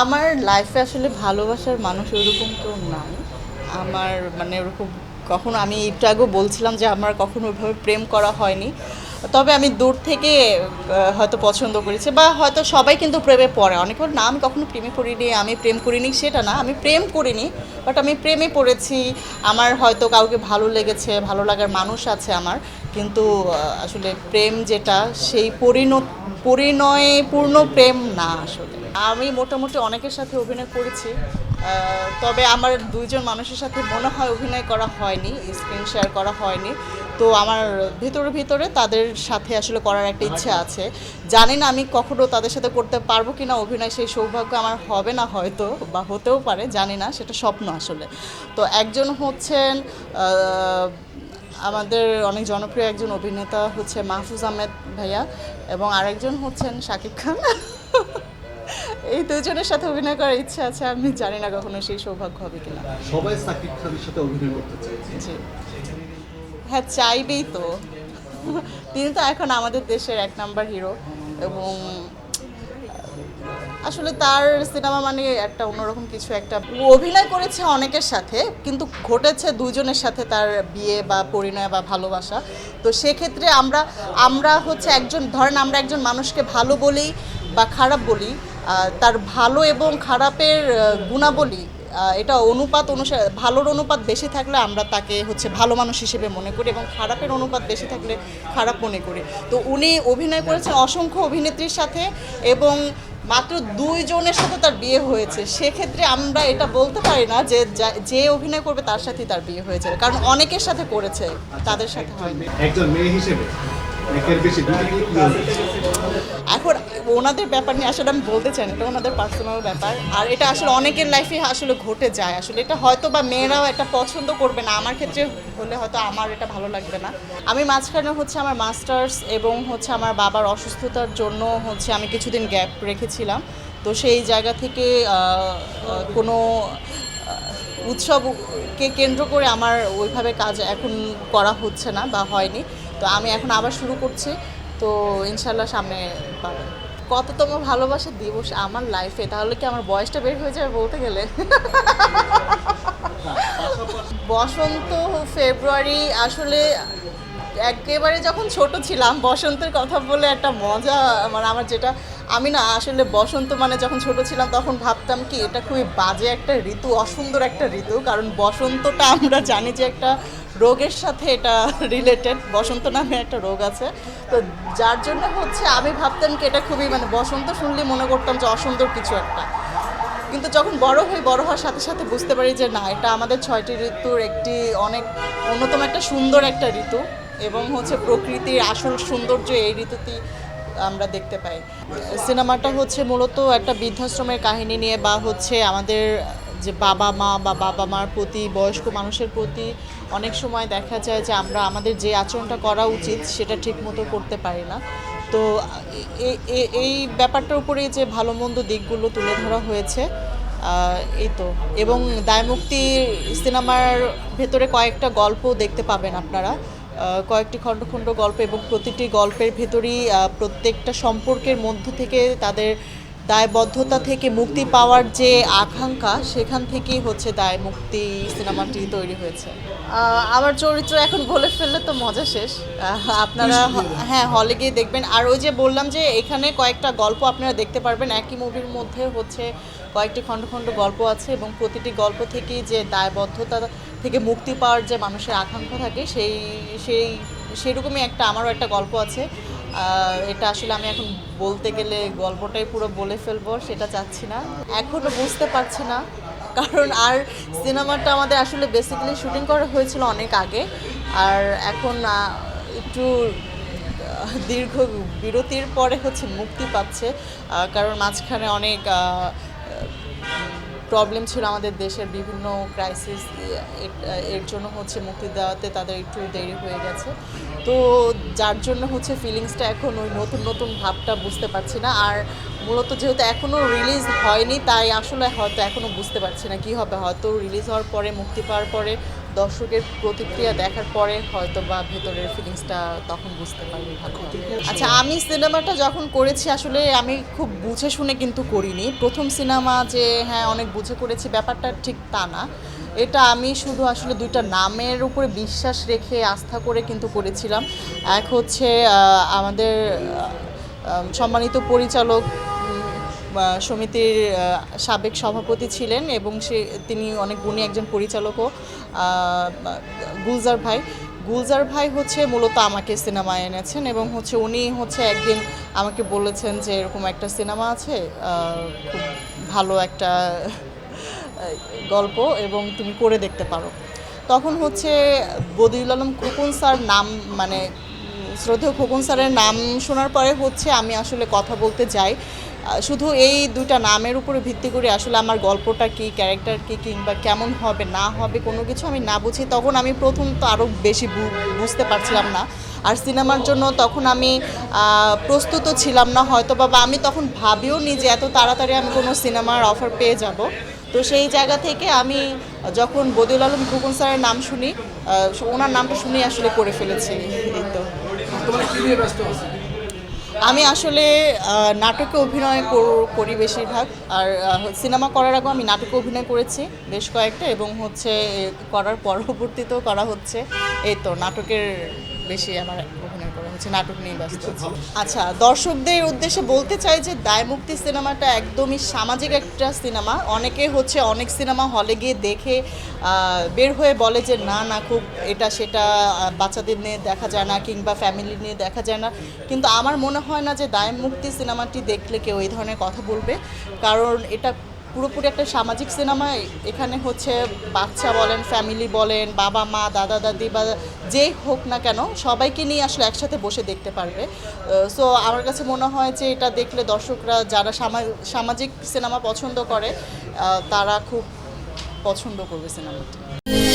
আমার লাইফে আসলে ভালোবাসার মানুষ ওরকম কেউ নাই। আমার মানে ওরকম কখনো আমি একটু আগেও বলছিলাম যে আমার কখনো ওইভাবে প্রেম করা হয়নি। তবে আমি দূর থেকে হয়তো পছন্দ করেছি বা হয়তো সবাই কিন্তু প্রেমে পড়ে। অনেক না, আমি কখনো প্রেমে পড়িনি, আমি প্রেম করিনি। সেটা না, আমি প্রেম করিনি বাট আমি প্রেমে পড়েছি। আমার হয়তো কাউকে ভালো লেগেছে, ভালো লাগার মানুষ আছে আমার, কিন্তু আসলে প্রেম যেটা, সেই পরিণত পরিণয়ে পূর্ণ প্রেম না আসলে। আমি মোটামুটি অনেকের সাথে অভিনয় করেছি তবে আমার দুইজন মানুষের সাথে মনে হয় অভিনয় করা হয়নি স্ক্রিন শেয়ার করা হয়নি। তো আমার ভিতরে ভিতরে তাদের সাথে আসলে করার একটা ইচ্ছা আছে। জানি না আমি কখনো তাদের সাথে করতে পারব কি না অভিনয় সেই সৌভাগ্য আমার হবে না হয়তো, বা হতেও পারে, জানি না, সেটা স্বপ্ন আসলে। তো একজন হচ্ছেন আমাদের অনেক জনপ্রিয় একজন অভিনেতা হচ্ছে মাহফুজ আহমেদ ভাইয়া, এবং আরেকজন হচ্ছেন শাকিব খান। এই দুজনের সাথে অভিনয় করার ইচ্ছা আছে আমি জানি না কখনো সেই সৌভাগ্য হবে কিনা। সবাই সাকিব খানের সাথে অভিনয় করতে চাইছে। হ্যাঁ চাইবেই তো। তিনি তো এখন আমাদের দেশের এক নাম্বার হিরো এবং আসলে তার সিনেমা মানে একটা অন্যরকম কিছু একটা। অভিনয় করেছে অনেকের সাথে কিন্তু ঘটেছে দুজনের সাথে তার বিয়ে বা পরিণয় বা ভালোবাসা। তো সেক্ষেত্রে আমরা আমরা হচ্ছে একজন ধরেন আমরা একজন মানুষকে ভালো বলি বা খারাপ বলি তার ভালো এবং খারাপের গুণাবলী এটা অনুপাত অনুসারে, ভালোর অনুপাত বেশি থাকলে আমরা তাকে হচ্ছে ভালো মানুষ হিসেবে মনে করি এবং খারাপের অনুপাত বেশি থাকলে খারাপ মনে করি। তো উনি অভিনয় করেছেন অসংখ্য অভিনেত্রীর সাথে এবং মাত্র দুইজনের সাথে তার বিয়ে হয়েছে। সেক্ষেত্রে আমরা এটা বলতে পারি না যে যে অভিনয় করবে তার সাথেই তার বিয়ে হয়েছে। কারণ অনেকের সাথে করেছে, তাদের সাথে একজন মেয়ে হিসেবে? এখন ওনাদের ব্যাপার নিয়ে আসলে আমি বলতে চাই এটা ওনাদের পার্সোনাল ব্যাপার। আর এটা আসলে অনেকের লাইফে আসলে ঘটে যায়। আসলে এটা হয়তো বা মেয়েরাও এটা পছন্দ করবে না। আমার ক্ষেত্রে হলে হয়তো আমার এটা ভালো লাগবে না। আমি মাঝখানে হচ্ছে আমার মাস্টার্স এবং হচ্ছে আমার বাবার অসুস্থতার জন্য হচ্ছে আমি কিছুদিন গ্যাপ রেখেছিলাম। তো সেই জায়গা থেকে কোনো উৎসবকে কেন্দ্র করে আমার ওইভাবে কাজ এখন করা হচ্ছে না বা হয়নি। তো আমি এখন আবার শুরু করছি। তো ইনশাল্লাহ সামনে পাবো। কততম ভালোবাসা দিবস আমার লাইফে তাহলে কি আমার বয়সটা বের হয়ে যাবে বলতে গেলে? বসন্ত ফেব্রুয়ারি আসলে একেবারে যখন ছোট ছিলাম, বসন্তের কথা বলে একটা মজা মানে আমার যেটা, আমি না আসলে বসন্ত মানে যখন ছোট ছিলাম তখন ভাবতাম কি, এটা খুবই বাজে একটা ঋতু, অসুন্দর একটা ঋতু। কারণ বসন্তটা আমরা জানি যে একটা রোগের সাথে এটা রিলেটেড বসন্ত নামে একটা রোগ আছে। তো যার জন্য হচ্ছে আমি ভাবতাম কি এটা খুবই মানে বসন্ত শুনলে মনে করতাম যে অসুন্দর কিছু একটা। কিন্তু যখন বড় হই, বড় হওয়ার সাথে সাথে বুঝতে পারি যে না, এটা আমাদের ছয়টি ঋতুর একটি অনেক অন্যতম একটা সুন্দর একটা ঋতু এবং হচ্ছে প্রকৃতির আসল সৌন্দর্য এই ঋতুতেই আমরা দেখতে পাই। সিনেমাটা হচ্ছে মূলত একটা বৃদ্ধাশ্রমের কাহিনী নিয়ে বা হচ্ছে আমাদের যে বাবা মা বা বাবা মার প্রতি, বয়স্ক মানুষের প্রতি অনেক সময় দেখা যায় যে আমরা আমাদের যে আচরণটা করা উচিত সেটা ঠিকমতো করতে পারি না। তো এই ব্যাপারটার উপরে যে ভালো মন্দ দিকগুলো তুলে ধরা হয়েছে এই তো। এবং দায়মুক্তি সিনেমার ভেতরে কয়েকটা গল্প দেখতে পাবেন আপনারা। কয়েকটি খণ্ড খণ্ড গল্প এবং প্রতিটি গল্পের ভেতরই প্রত্যেকটা সম্পর্কের মধ্য থেকে তাদের দায়বদ্ধতা থেকে মুক্তি পাওয়ার যে আকাঙ্ক্ষা সেখান থেকেই হচ্ছে দায় মুক্তি সিনেমাটি তৈরি হয়েছে। আমার চরিত্র এখন বলে ফেললে তো মজা শেষ। আপনারা হ্যাঁ হলে গিয়ে দেখবেন। আর ওই যে বললাম যে এখানে কয়েকটা গল্প আপনারা দেখতে পারবেন। একই মুভির মধ্যে হচ্ছে কয়েকটি খণ্ড খণ্ড গল্প আছে এবং প্রতিটি গল্প থেকেই যে দায়বদ্ধতা থেকে মুক্তি পাওয়ার যে মানুষের আকাঙ্ক্ষা থাকে সেই সেই সেরকমই একটা আমারও একটা গল্প আছে। এটা আসলে আমি এখন বলতে গেলে গল্পটাই পুরো বলে ফেলব, সেটা চাচ্ছি না। এখনও বুঝতে পারছি না, কারণ আর সিনেমাটা আমাদের আসলে বেসিক্যালি শুটিং করা হয়েছিল অনেক আগে। আর এখন একটু দীর্ঘ বিরতির পরে হচ্ছে মুক্তি পাচ্ছে কারণ মাঝখানে অনেক প্রবলেম ছিল আমাদের দেশের বিভিন্ন ক্রাইসিস এর জন্য হচ্ছে মুক্তি দেওয়াতে তাদের একটু দেরি হয়ে গেছে। তো যার জন্য হচ্ছে ফিলিংসটা এখন ওই নতুন নতুন ভাবটা বুঝতে পারছি না। আর মূলত যেহেতু এখনও রিলিজ হয়নি, তাই আসলে হয়তো এখনও বুঝতে পারছি না কী হবে। হয়তো রিলিজ হওয়ার পরে, মুক্তি পাওয়ার পরে দর্শকের প্রতিক্রিয়া দেখার পরে হয়তো বা ভেতরের ফিলিংসটা তখন বুঝতে পারবে আচ্ছা আমি সিনেমাটা যখন করেছি, আসলে আমি খুব বুঝে শুনে কিন্তু করিনি। প্রথম সিনেমা যে হ্যাঁ অনেক বুঝে করেছি, ব্যাপারটা ঠিক তা না। এটা আমি শুধু আসলে দুইটা নামের উপরে বিশ্বাস রেখে, আস্থা করে কিন্তু করেছিলাম। এক হচ্ছে আমাদের সম্মানিত পরিচালক সমিতির সাবেক সভাপতি ছিলেন এবং সে, তিনি অনেক গুণী একজন পরিচালকও গুলজার ভাই। গুলজার ভাই হচ্ছে মূলত আমাকে সিনেমায় এনেছেন এবং হচ্ছে উনি হচ্ছে একদিন আমাকে বলেছেন যে এরকম একটা সিনেমা আছে খুব ভালো একটা গল্প এবং তুমি করে দেখতে পারো। তখন হচ্ছে বদিউল আলম খোকন স্যার নাম মানে শ্রদ্ধেয় খোকন স্যারের নাম শোনার পরে হচ্ছে আমি আসলে কথা বলতে যাই। শুধু এই দুটা নামের উপরে ভিত্তি করে আসলে আমার গল্পটা কি ক্যারেক্টার কি কিংবা কেমন হবে না হবে কোনো কিছু আমি না বুঝি তখন আমি প্রথম তো আরও বেশি বুঝতে পারছিলাম না। আর সিনেমার জন্য তখন আমি আহ, প্রস্তুতও ছিলাম না হয়তো বা আমি তখন ভাবিও নি যে এত তাড়াতাড়ি আমি কোনো সিনেমার অফার পেয়ে যাব। তো সেই জায়গা থেকে আমি যখন বদিউল আলম খোকন স্যারের নাম শুনি ওনার নামটা শুনেই আসলে করে ফেলেছি এই তো বর্তমানে কি নিয়ে ব্যস্ত আছে আমি আসলে নাটকে অভিনয় কর- বেশিরভাগ। আর সিনেমা করার আগেও আমি নাটকে অভিনয় করেছি বেশ কয়েকটা এবং হচ্ছে করার পরবর্তীতেও করা হচ্ছে। এই তো, নাটকের বেশি আমার হচ্ছে নাটক নিয়ে ব্যস্ত। আচ্ছা দর্শকদের উদ্দেশ্যে বলতে চাই যে দায়মুক্তি সিনেমাটা একদমই সামাজিক একটা সিনেমা। অনেকে হচ্ছে অনেক সিনেমা হলে গিয়ে দেখে বের হয়ে বলে যে না না, খুব এটা সেটা বাচ্চাদের নিয়ে দেখা যায় না কিংবা ফ্যামিলি নিয়ে দেখা যায় না। কিন্তু আমার মনে হয় না যে দায়মুক্তি সিনেমাটি দেখলে কেউ এই ধরনের কথা বলবে। কারণ এটা পুরোপুরি একটা সামাজিক সিনেমা। এখানে হচ্ছে বাচ্চা বলেন ফ্যামিলি বলেন, বাবা, মা, দাদা, দাদি বা যেই হোক না কেন সবাইকে নিয়ে আসলে একসাথে বসে দেখতে পারবে। সো আমার কাছে মনে হয় যে এটা দেখলে দর্শকরা যারা সামা- সামাজিক সিনেমা পছন্দ করে তারা খুব পছন্দ করবে সিনেমাটি।